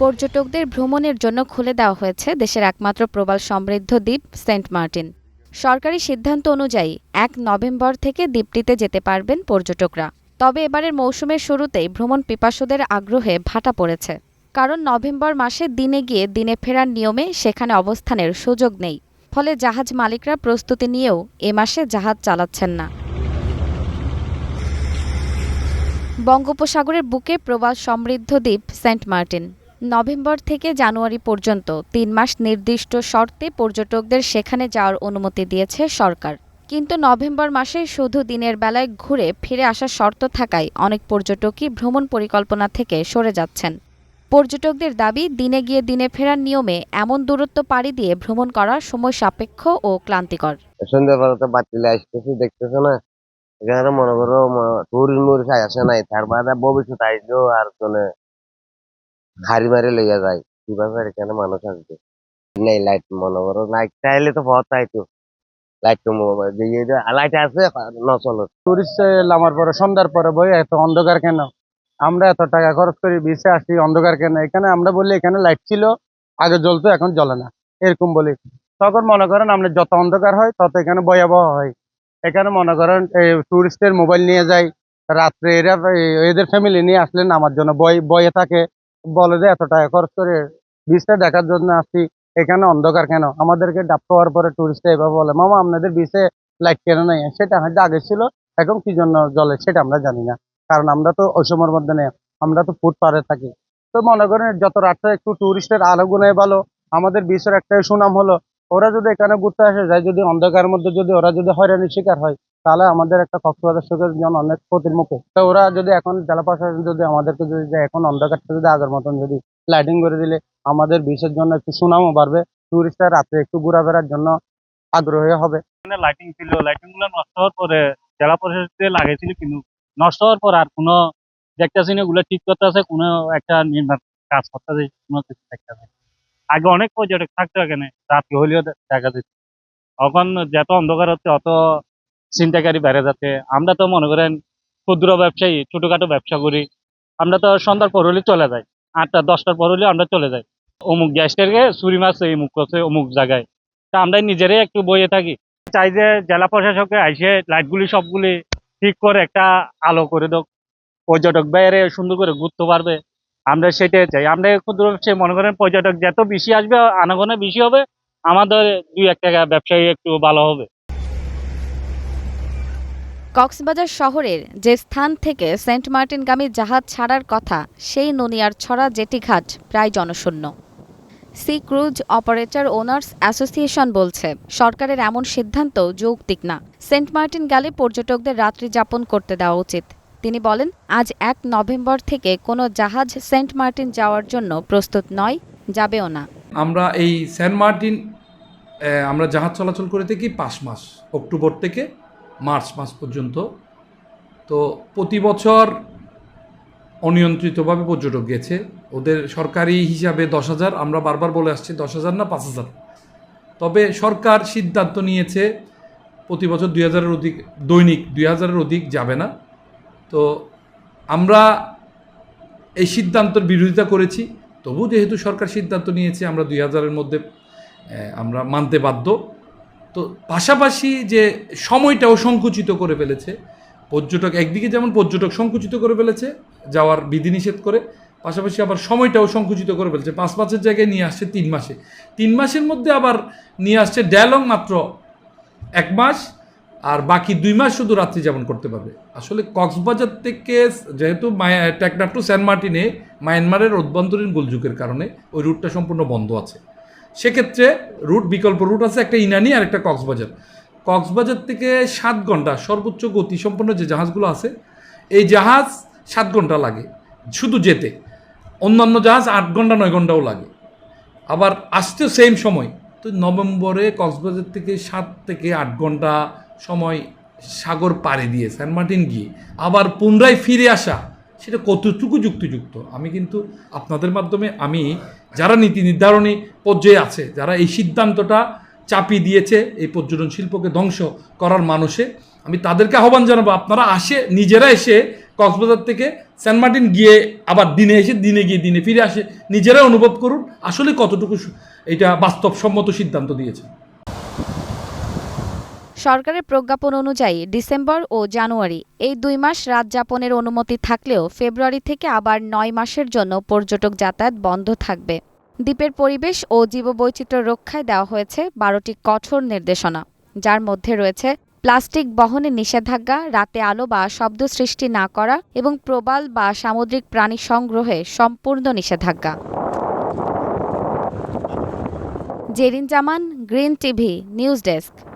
পর্যটকদের ভ্রমণের জন্য খুলে দেওয়া হয়েছে দেশের একমাত্র প্রবাল সমৃদ্ধ দ্বীপ সেন্ট মার্টিন। সরকারি সিদ্ধান্ত অনুযায়ী এক নভেম্বর থেকে দ্বীপটিতে যেতে পারবেন পর্যটকরা। তবে এবারের মৌসুমের শুরুতেই ভ্রমণ পিপাসুদের আগ্রহে ভাটা পড়েছে। কারণ নভেম্বর মাসে দিনে গিয়ে দিনে ফেরার নিয়মে সেখানে অবস্থানের সুযোগ নেই। ফলে জাহাজ মালিকরা প্রস্তুতি নিয়েও এ মাসে জাহাজ চালাচ্ছেন না। বঙ্গোপসাগরের বুকে প্রবাল সমৃদ্ধ দ্বীপ সেন্ট মার্টিন। নভেম্বর থেকে জানুয়ারি পর্যন্ত তিন মাস নির্দিষ্ট শর্তে পর্যটকদের সেখানে যাওয়ার অনুমতি দিয়েছে সরকার। কিন্তু নভেম্বর মাসে শুধু দিনের বেলায় ঘুরে ফিরে আসার শর্ত থাকায় অনেক পর্যটকই ভ্রমণ পরিকল্পনা থেকে সরে যাচ্ছেন। পর্যটকদের দাবি, দিনে গিয়ে দিনে ফেরার নিয়মে এমন দূরত্ব পাড়ি দিয়ে ভ্রমণ করা সময় সাপেক্ষ ও ক্লান্তিকর। সন্ধ্যাবেলা বাতিলে আসতেছে, দেখতেছে না? এখানে মনে করো টুরিস্ট মুরিস আসে নাই, তার বাদে ভবিষ্যৎ আইলেও আর কোনে হাড়ি মারি লইয়া যায়। কীভাবে এখানে মানুষ আসবে? নেই লাইট মনে করো। লাইট চাইলে তো পথ আইতো লাইট লাইট আছে চলো। টুরিস্ট নামার পরে, সন্ধ্যার পরে বই, এত অন্ধকার কেন? আমরা এত টাকা খরচ করি বিচে আসি, অন্ধকার কেন? এখানে আমরা বলি, এখানে লাইট ছিল, আগে জ্বলতো, এখন জ্বলে না। এরকম বলি। তখন মনে করেন, আমরা যত অন্ধকার হয়, তত এখানে ভয়াবহ হয়। এখানে মনে করেন, এই টুরিস্টের মোবাইল নিয়ে যায় রাত্রে এরা এদের ফ্যামিলি নিয়ে আসলেন আমার জন্য বই বয়ে থাকে। বলে যে, এত টাকা খরচ করে বিচটা দেখার জন্য আসছি। এখানে অন্ধকার কেন? আমাদেরকে ডাব পাওয়ার পরে টুরিস্ট এভাবে বলে, মামা, আপনাদের বিচে লাইট কেন নাই? সেটা হয়তো আগে ছিল, এখন কি জন্য জলে সেটা আমরা জানি না। কারণ আমরা তো ওই সময়ের মধ্যে নেই, আমরা তো ফুট পারে থাকি। তো মনে করেন, যত রাত্রে একটু টুরিস্টের আলো গুনে ভালো, আমাদের বিশ্বের একটাই সুনাম হলো, ওরা যদি এখানে ঘুরতে আসে, যায় যদি অন্ধকারের মধ্যে যদি, ওরা যদি হয়রানির শিকার হয় তাহলে আমাদের একটা কক্সবাজার সুখের জন্য অনেক ক্ষতির মুখে তো ওরা যদি এখন জেলা প্রশাসন যদি আমাদেরকে যদি এখন অন্ধকারটা যদি আগের মতন যদি লাইটিং করে দিলে, আমাদের বিশ্বের জন্য একটু সুনামও বাড়বে টুরিস্টরা রাতে একটু ঘোরাফেরার জন্য আগ্রহী হবে। লাইটিং ছিল লাইটিংগুলো নষ্ট হওয়ার পরে জেলা পরিষদে লাগাইছিল কিন্তু নষ্ট হওয়ার পর আর কোনো দেখতেছি না, ওগুলো ঠিক করতে আছে, কোনো একটা নির্মাণ কাজ করতে আছে, কোনো কিছু দেখতেছে আগে অনেক পর্যটক থাকতো এখানে, রাত্রি হলেও দেখা যেত। এখন যত অন্ধকার হচ্ছে, অত চিন্তাকারী বেড়ে যাচ্ছে। আমরা তো মনে করেন ক্ষুদ্র ব্যবসায়ী, ছোটখাটো ব্যবসা করি। আমরা তো সন্ধ্যার পর হলে চলে যাই। আটটা, দশটার পর হলে আমরা চলে যাই। অমুক গ্যাসটাকে চুরি মাছ মুখ করছে, অমুক জায়গায় তা আমরা নিজেরাই একটু বইয়ে থাকি। চাই যে জেলা প্রশাসকে আইসে লাইটগুলি সবগুলি ঠিক করে একটা আলো করে দাও পর্যটক বাইরে সুন্দর করে ঘুরতে পারবে। আমরা সেটাই চাই। আমরা ক্ষুদ্র ব্যবসায়ী মনে করেন পর্যটক, যত বেশি আসবে, আনাগোনা বেশি হবে। আমাদের দুই এক টাকা ব্যবসায়ী একটু ভালো হবে। কক্সবাজার শহরের যে স্থান থেকে সেন্ট মার্টিনগামী জাহাজ ছাড়ার কথা, সেই ননিয়ার ছড়া জেটিঘাট প্রায় জনশূন্য। Sea cruise operator owners association বলছে, সরকারের এমন সিদ্ধান্ত যৌক্তিক না। সেন্ট মার্টিন গেলে পর্যটকদের রাত্রি যাপন করতে দেওয়া উচিত। তিনি বলেন, আজ এক নভেম্বর থেকে কোনো জাহাজ সেন্ট মার্টিন যাওয়ার জন্য প্রস্তুত নয়, যাবেও না। আমরা এই সেন্ট মার্টিন আমরা জাহাজ চলাচল করে থাকি পাঁচ মাস, অক্টোবর থেকে মার্চ মাস পর্যন্ত। তো প্রতি বছর অনিয়ন্ত্রিতভাবে পর্যটক গেছে। ওদের সরকারি হিসাবে দশ হাজার, আমরা বারবার বলে আসছি দশ হাজার না পাঁচ হাজার। তবে সরকার সিদ্ধান্ত নিয়েছে, প্রতি বছর দুই হাজারের অধিক, দৈনিক দুই হাজারের অধিক যাবে না। তো আমরা এই সিদ্ধান্তের বিরোধিতা করেছি। তবু যেহেতু সরকার সিদ্ধান্ত নিয়েছে, আমরা দুই হাজারের মধ্যে আমরা মানতে বাধ্য। তো পাশাপাশি যে সময়টাও সংকুচিত করে ফেলেছে, পর্যটক একদিকে যেমন পর্যটক সংকুচিত করে ফেলেছে, যাওয়ার বিধিনিষেধ করে, পাশাপাশি আবার সময়টাও সংকুচিত করে ফেলছে। পাঁচ মাসের জায়গায় নিয়ে আসছে তিন মাসে। তিন মাসের মধ্যে আবার নিয়ে আসছে ড্যালং মাত্র এক মাস, আর বাকি দুই মাস শুধু রাত্রি যাপন করতে পারবে। আসলে কক্সবাজার থেকে যেহেতু টেকনাফ টু সেন্ট মার্টিনে মায়ানমারের অভ্যন্তরীণ গোলযুগের কারণে ওই রুটটা সম্পূর্ণ বন্ধ আছে। সেক্ষেত্রে রুট বিকল্প রুট আছে, একটা ইনানি আর একটা কক্সবাজার। কক্সবাজার থেকে সাত ঘণ্টা সর্বোচ্চ গতি সম্পন্ন যে জাহাজগুলো আছে, এই জাহাজ সাত ঘণ্টা লাগে শুধু যেতে। অন্যান্য জাহাজ আট ঘণ্টা, নয় ঘন্টাও লাগে। আবার আসতেও সেম সময়। তো নভেম্বরে কক্সবাজার থেকে সাত থেকে আট ঘণ্টা সময় সাগর পাড়ে দিয়ে সেন্ট মার্টিন গিয়ে। আবার পুনরায় ফিরে আসা, সেটা কতটুকু যুক্তিযুক্ত? আমি কিন্তু আপনাদের মাধ্যমে, আমি যারা নীতি নির্ধারণী পর্যায়ে আছে, যারা এই সিদ্ধান্তটা চাপিয়ে দিয়েছে এই পর্যটন শিল্পকে ধ্বংস করার মানুষে, আমি তাদেরকে আহ্বান জানাব, আপনারা আসে, নিজেরা এসে কক্সবাজার থেকে সেন্ট মার্টিন গিয়ে আবার দিনে এসে, দিনে গিয়ে দিনে ফিরে আসে, নিজেরাই অনুভব করুন আসলে কতটুকু এটা বাস্তবসম্মত সিদ্ধান্ত দিয়েছে। সরকারের প্রজ্ঞাপন অনুযায়ী ডিসেম্বর ও জানুয়ারি এই দুই মাস রাত যাপনের অনুমতি থাকলেও ফেব্রুয়ারি থেকে আবার নয় মাসের জন্য পর্যটক যাতায়াত বন্ধ থাকবে। দ্বীপের পরিবেশ ও জীববৈচিত্র্য রক্ষায় দেওয়া হয়েছে বারোটি কঠোর নির্দেশনা। যার মধ্যে রয়েছে প্লাস্টিক বহনে নিষেধাজ্ঞা, রাতে আলো বা শব্দ সৃষ্টি না করা এবং প্রবাল বা সামুদ্রিক প্রাণী সংগ্রহে সম্পূর্ণ নিষেধাজ্ঞা। Zerin Zaman, green TV, news desk.